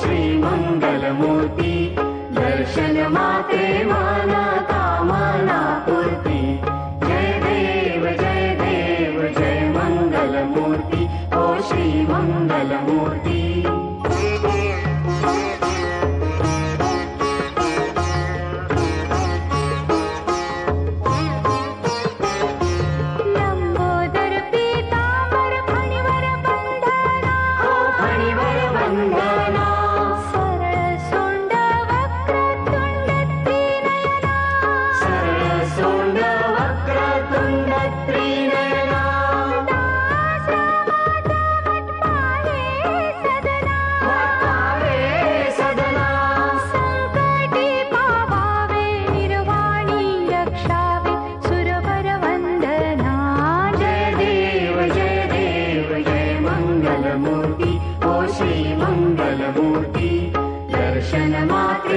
श्रीमङ्गलमूर्ति। दर्शनमात्रे मानाता माना पूर्ति जय देव जय देव जय मङ्गलमूर्ति। ओ श्रीमङ्गलमूर्ति। मूर्ति दर्शनमात्र